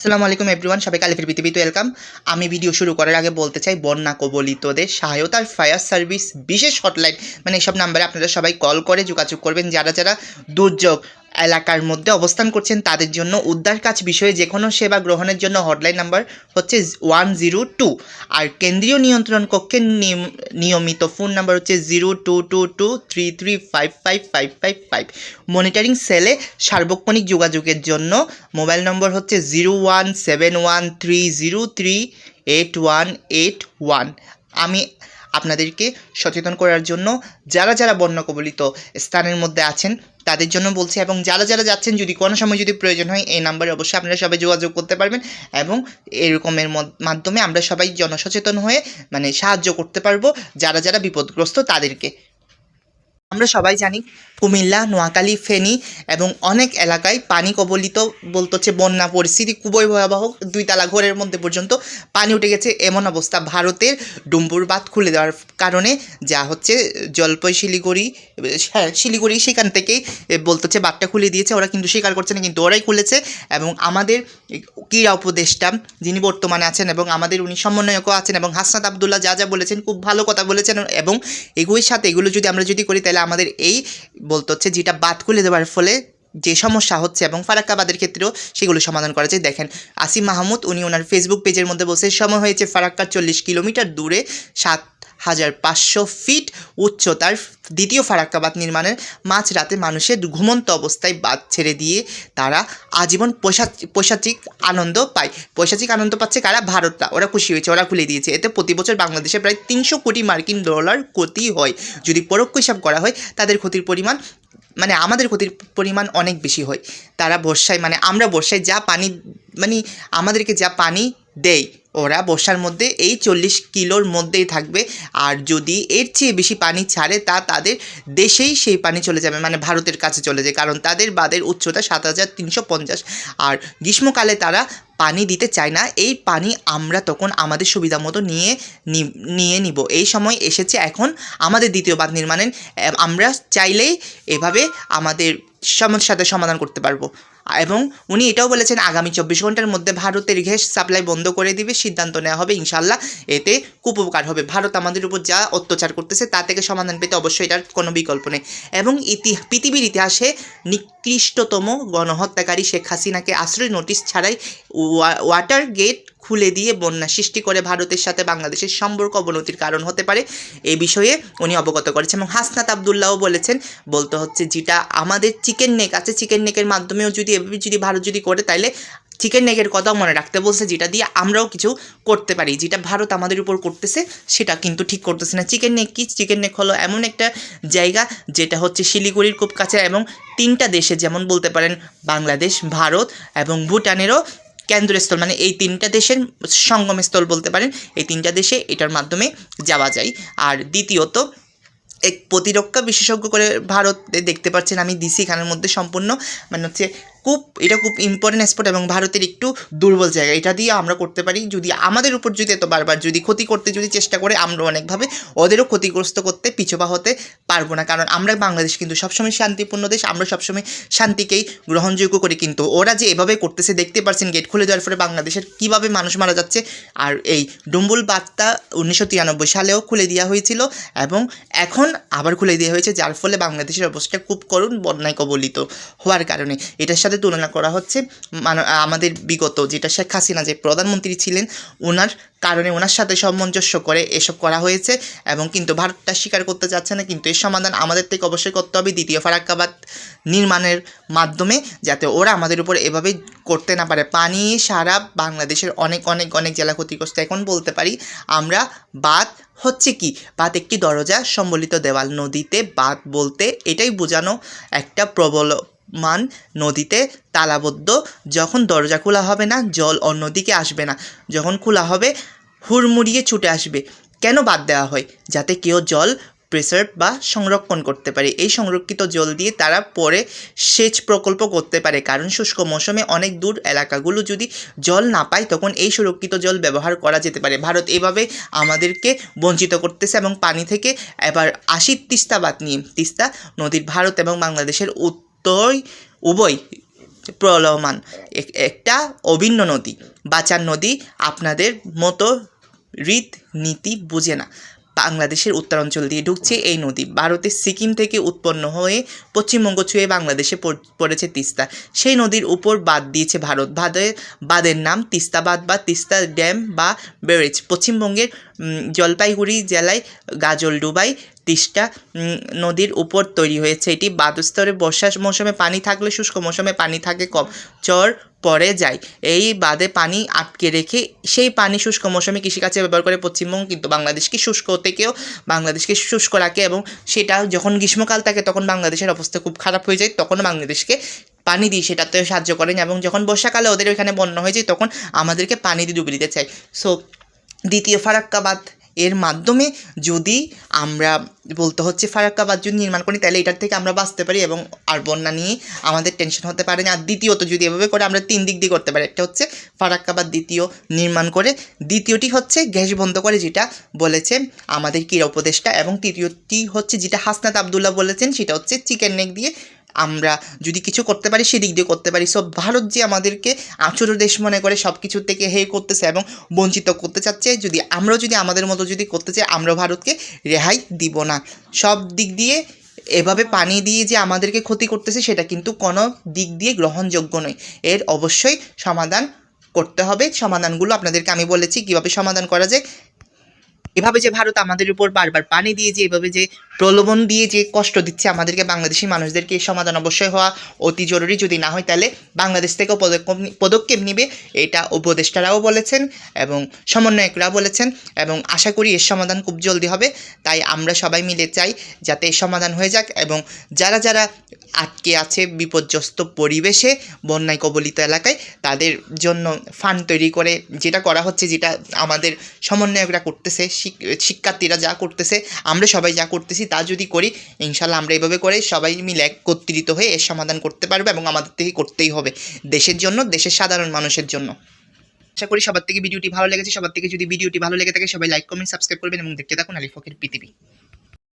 আসসালামু আলাইকুম এভরিওয়ান সবাই কালিফের পৃথিবীতে ওয়েলকাম আমি ভিডিও শুরু করার আগে বলতে চাই, বন্যা কবলিতদের সহায়তার ফায়ার সার্ভিস বিশেষ হটলাইন মানে এইসব নাম্বারে আপনারা সবাই কল করে যোগাযোগ করবেন। যারা যারা দুর্যোগ এলাকার মধ্যে অবস্থান করছেন তাদের জন্য উদ্ধার কাজ বিষয়ে যে কোনো সেবা গ্রহণের জন্য হটলাইন নাম্বার হচ্ছে ওয়ান জিরো টু আর কেন্দ্রীয় নিয়ন্ত্রণ কক্ষের নিয়ম- নিয়মিত ফোন নাম্বার হচ্ছে zero two two two three three five five five five five monitoring সেলে সার্বক্ষণিক যোগাযোগের জন্য মোবাইল নম্বর হচ্ছে zero one seven one three zero three eight one eight one আমি আপনাদেরকে সচেতন করার জন্য যারা যারা বন্যা কবলিত স্থানের মধ্যে আছেন, তাদের জন্য বলছি এবং যারা যারা যাচ্ছেন, যদি কোনো সময় যদি প্রয়োজন হয়, এই নাম্বারে অবশ্যই আপনারা সবাই যোগাযোগ করতে পারবেন এবং এরকমের মাধ্যমে আমরা সবাই জনসচেতন হয়ে মানে সাহায্য করতে পারব। যারা যারা বিপদগ্রস্ত, তাদেরকে। আমরা সবাই জানি কুমিল্লা, নোয়াখালী, ফেনী এবং অনেক এলাকায় পানি কবলিত বলতে হচ্ছে বন্যা পরিস্থিতি খুবই ভয়াবহ। দুই তালা ঘরের মধ্যে পর্যন্ত পানি উঠে গেছে। এমন অবস্থা ভারতের ডুম্বুর বাঁধ খুলে দেওয়ার কারণে যা হচ্ছে জলপাই, শিলিগুড়ি হ্যাঁ শিলিগুড়ি সেখান থেকেই বলতে হচ্ছে বাঁধটা খুলে দিয়েছে। ওরা কিন্তু স্বীকার করছে না, কিন্তু ওরাই খুলেছে এবং আমাদের ক্রীড়া উপদেষ্টা যিনি বর্তমানে আছেন এবং আমাদের উনি সমন্বয়কও আছেন এবং হাসনাত আবদুল্লাহ যা যা বলেছেন, খুব ভালো কথা বলেছেন এবং এগুলির সাথে এগুলো যদি আমরা যদি করি তাহলে আমাদের এই বলতে হচ্ছে যেটা বাদ খুলে দেওয়ার ফলে যে সমস্যা হচ্ছে এবং ফারাক্কাবাদের ক্ষেত্রেও সেগুলো সমাধান করা যায়। দেখেন, আসিম মাহমুদ, উনি ওনার ফেসবুক পেজের মধ্যে বসে, সময় হয়েছে ফারাক্কার চল্লিশ কিলোমিটার দূরে সাত হাজার পাঁচশো ফিট উচ্চতার দ্বিতীয় ফারাক্কাবাদ নির্মাণের মাঝ রাতে মানুষের ঘুমন্ত অবস্থায় বাদ ছেড়ে দিয়ে তারা আজীবন পৈশা- পৈশাচিক আনন্দ পায়। পৈশাচিক আনন্দ পাচ্ছে কারা? ভারতটা ওরা খুশি হয়েছে, ওরা খুলে দিয়েছে। এতে প্রতি বছর বাংলাদেশে প্রায় তিনশো কোটি মার্কিন ডলার ক্ষতি হয়। যদি পরোক্ষ হিসাব করা হয়, তাদের ক্ষতির পরিমাণ মানে আমাদের ক্ষতির পরিমাণ অনেক বেশি হয়। তারা বর্ষায় মানে আমরা বর্ষায় যা পানি মানে আমাদেরকে যা পানি দেয় ওরা বর্ষার মধ্যে এই চল্লিশ কিলোর মধ্যেই থাকবে। আর যদি এর চেয়ে বেশি পানি ছাড়ে, তা তাদের দেশেই সেই পানি চলে যাবে মানে ভারতের কাছে চলে যায়। কারণ তাদের বাঁধের উচ্চতা সাত হাজার তিনশো পঞ্চাশ। আর গ্রীষ্মকালে তারা পানি দিতে চায় না। এই পানি আমরা তখন আমাদের সুবিধা মতো নিয়ে নিয়ে নিব। এই সময় এসেছে এখন আমাদের দ্বিতীয় বাঁধ নির্মাণের। আমরা চাইলেই এভাবে আমাদের সমস্যাতে সমাধান করতে পারব। এবং উনি এটাও বলেছেন, আগামী চব্বিশ ঘণ্টার মধ্যে ভারতের গ্যাস সাপ্লাই বন্ধ করে দিবে, সিদ্ধান্ত নেওয়া হবে ইনশাল্লাহ এতে উপকার হবে। ভারত আমাদের উপর যা অত্যাচার করতেছে, তা থেকে সমাধান পেতে অবশ্যই এটার কোনো বিকল্প নেই। এবং ইতি, পৃথিবীর ইতিহাসে নিকৃষ্টতম গণহত্যাকারী শেখ হাসিনাকে আশ্রয় নোটিশ ছাড়াই ওয়া- ওয়াটার গেট খুলে দিয়ে বন্যা সৃষ্টি করে ভারতের সাথে বাংলাদেশের সম্পর্ক অবনতির কারণ হতে পারে। এই বিষয়ে উনি অবগত করেছেন এবং হাসনাত আবদুল্লাহও বলেছেন, বলতে হচ্ছে যেটা আমাদের চিকেন নেক আছে, চিকেন নেকের মাধ্যমেও যদি এভাবে যদি ভারত যদি করে, তাইলে চিকেন নেকের কথাও মনে রাখতে বলছে, যেটা দিয়ে আমরাও কিছু করতে পারি। যেটা ভারত আমাদের উপর করতেছে, সেটা কিন্তু ঠিক করতেছে না। চিকেন নেক কি? চিকেন নেক হলো এমন একটা জায়গা, যেটা হচ্ছে শিলিগুড়ির খুব কাছে এবং তিনটা দেশে, যেমন বলতে পারেন বাংলাদেশ, ভারত এবং ভুটানেরও কেন্দ্রস্থল মানে এই তিনটা দেশের সঙ্গমস্থল বলতে পারেন, এই তিনটা দেশে এটার মাধ্যমে যাওয়া যায়। আর দ্বিতীয়ত, এক প্রতিরক্ষা বিশেষজ্ঞ করে ভারত দেখতে পাচ্ছেন আমি দিছি এখানের মধ্যে সম্পূর্ণ মানে হচ্ছে খুব, এটা খুব ইম্পর্টেন্ট স্পট এবং ভারতের একটু দুর্বল জায়গা। এটা দিয়ে আমরা করতে পারি, যদি আমাদের উপর যদি এত বারবার যদি ক্ষতি করতে যদি চেষ্টা করে, আমরা অনেকভাবে ওদেরও ক্ষতিগ্রস্ত করতে পিছপা হতে পারব না। কারণ আমরা বাংলাদেশ কিন্তু সবসময় শান্তিপূর্ণ দেশ, আমরা সবসময় শান্তিকেই গ্রহণযোগ্য করি কিন্তু। ওরা যে এভাবে করতেছে, দেখতে পারছেন গেট খুলে দেওয়ার ফলে বাংলাদেশের কীভাবে মানুষ মারা যাচ্ছে। আর এই ডুম্বুল বার্তা উনিশশো তিরানব্বই সালেও খুলে দেওয়া হয়েছিল এবং এখন আবার খুলে দেওয়া হয়েছে, যার ফলে বাংলাদেশের অবস্থা খুব করুণ, বন্যায় কবলিত হওয়ার কারণে। এটার সাথে তুলনা করা হচ্ছে আমাদের বিগত যেটা শেখ হাসিনা যে প্রধানমন্ত্রী ছিলেন ওনার কারণে ওনার সাথে সামঞ্জস্য করে এসব করা হয়েছে এবং কিন্তু ভারতটা স্বীকার করতে চাচ্ছে না, কিন্তু এর সমাধান আমাদের থেকে অবশ্যই করতে হবে দ্বিতীয় ফারাক্কাবাদ নির্মাণের মাধ্যমে যাতে ওরা আমাদের উপর এভাবে করতে না পারে। পানি, সারা বাংলাদেশের অনেক অনেক অনেক জেলা ক্ষতিগ্রস্ত। এখন বলতে পারি, আমরা বাদ হচ্ছে কি? বাদ একটি দরজা, সম্বলিত দেওয়াল, নদীতে বাদ বলতে এটাই বোঝানো একটা প্রবলমান নদীতে তালাবদ্ধ। যখন দরজা খোলা হবে না, জল অন্যদিকে আসবে না। যখন খোলা হবে, হুড়মুড়িয়ে ছুটে আসবে। কেন বাদ দেওয়া হয়? যাতে কেউ জল প্রেসার বা সংরক্ষণ করতে পারে। এই সংরক্ষিত জল দিয়ে তারা পরে সেচ প্রকল্প করতে পারে। কারণ শুষ্ক মৌসুমে অনেক দূর এলাকাগুলো যদি জল না পায়, তখন এই সুরক্ষিত জল ব্যবহার করা যেতে পারে। ভারত এভাবে আমাদেরকে বঞ্চিত করতেছে এবং পানি থেকে এবার আসি তিস্তা বাদ নিয়ে তিস্তা নদীর ভারত এবং বাংলাদেশের উত্তর উভয় প্রলয়মান। এক- একটা অভিন্ন নদী। বাঁচার নদী আপনাদের মতো রীত নীতি বুঝে না। বাংলাদেশের উত্তরাঞ্চল দিয়ে ঢুকছে এই নদী। ভারতের সিকিম থেকে উৎপন্ন হয়ে পশ্চিমবঙ্গ ছুঁয়ে বাংলাদেশে পড়- পড়েছে তিস্তা। সেই নদীর উপর বাদ দিয়েছে ভারত। বাঁধের বাঁধের নাম তিস্তা বাঁধ বা তিস্তা ড্যাম বা ব্যারেজ পশ্চিমবঙ্গের জলপাইগুড়ি জেলায় গাজলডুবাই তিস্তা নদীর উপর তৈরি হয়েছে এটি। বাদস্তরে বর্ষার মৌসুমে পানি থাকলে শুষ্ক মৌসুমে পানি থাকে কম। চর পড়ে যায় এই বাঁধে পানি আটকে রেখে সেই পানি শুষ্ক মৌসুমে কৃষিকাজে ব্যবহার করে পশ্চিমবঙ্গ কিন্তু বাংলাদেশকে শুষ্ক থেকেও বাংলাদেশকে শুষ্ক রাখে এবং সেটা যখন গ্রীষ্মকাল থাকে তখন বাংলাদেশের অবস্থা খুব খারাপ হয়ে যায়, তখন বাংলাদেশকে পানি দিয়ে সেটাতে সাহায্য করেন এবং যখন বর্ষাকালে ওদের ওইখানে বন্যা হয়ে যায় তখন আমাদেরকে পানি দিয়ে ডুবে দিতে চায়। সো দ্বিতীয় ফারাক্কাবাদ এর মাধ্যমে যদি আমরা বলতে হচ্ছে ফারাক্কাবাদ যদি নির্মাণ করি, তাহলে এটার থেকে আমরা বাঁচতে পারি এবং আর বন্যা নিয়ে আমাদের টেনশন হতে পারে না। আর দ্বিতীয়ত যদি এভাবে করে আমরা তিন দিক দিয়ে করতে পারি, একটা হচ্ছে ফারাক্কাবাদ দ্বিতীয় নির্মাণ করে, দ্বিতীয়টি হচ্ছে গ্যাস বন্ধ করে যেটা বলেছে আমাদের ক্রীড়া উপদেষ্টা, এবং তৃতীয়টি হচ্ছে যেটা হাসনাত আবদুল্লাহ বলেছেন, সেটা হচ্ছে চিকেন নেক দিয়ে আমরা যদি কিছু করতে পারি, সেদিক দিয়ে করতে পারি। সব ভারত যে আমাদেরকে ছোটো দেশ মনে করে সব কিছুর থেকে হে করতেছে এবং বঞ্চিত করতে চাচ্ছে, যদি আমরাও যদি আমাদের মতো যদি করতে চাই আমরা ভারতকে রেহাই দিব না। সব দিক দিয়ে এভাবে পানি দিয়ে যে আমাদেরকে ক্ষতি করতেছে, সেটা কিন্তু কোনো দিক দিয়ে গ্রহণযোগ্য নয়। এর অবশ্যই সমাধান করতে হবে। সমাধানগুলো আপনাদেরকে আমি বলেছি, কীভাবে সমাধান করা যায় এভাবে যে ভারত আমাদের উপর বারবার পানি দিয়ে যে, এভাবে যে প্রলোভন দিয়ে যে কষ্ট দিচ্ছে আমাদেরকে, বাংলাদেশি মানুষদেরকে এর সমাধান অবশ্যই হওয়া অতি জরুরি। যদি না হয় তাহলে বাংলাদেশ থেকেও পদক্ষেপ নিবে, এটা উপদেষ্টারাও বলেছেন এবং সমন্বয়করাও বলেছেন এবং আশা করি এর সমাধান খুব জলদি হবে। তাই আমরা সবাই মিলে চাই যাতে এর সমাধান হয়ে যাক এবং যারা যারা আটকে আছে বিপর্যস্ত পরিবেশে, বন্যায় কবলিত এলাকায়, তাদের জন্য ফান্ড তৈরি করে যেটা করা হচ্ছে, যেটা আমাদের সমন্বয়করা করতেছে শিক্ষার্থীরা যা করতেছে, আমরা সবাই যা করতেছি তা যদি করি, ইনশাল্লাহ আমরা এইভাবে করে সবাই মিলে একত্রিত হয়ে এর সমাধান করতে পারব এবং আমাদের থেকে করতেই হবে, দেশের জন্য, দেশের সাধারণ মানুষের জন্য। আশা করি সবার থেকে ভিডিওটি ভালো লেগেছে, সবার থেকে যদি ভিডিওটি ভালো লেগে থাকে সবাই লাইক কমেন্ট সাবস্ক্রাইব করবেন এবং দেখতে থাকুন আলিফকের পৃথিবী।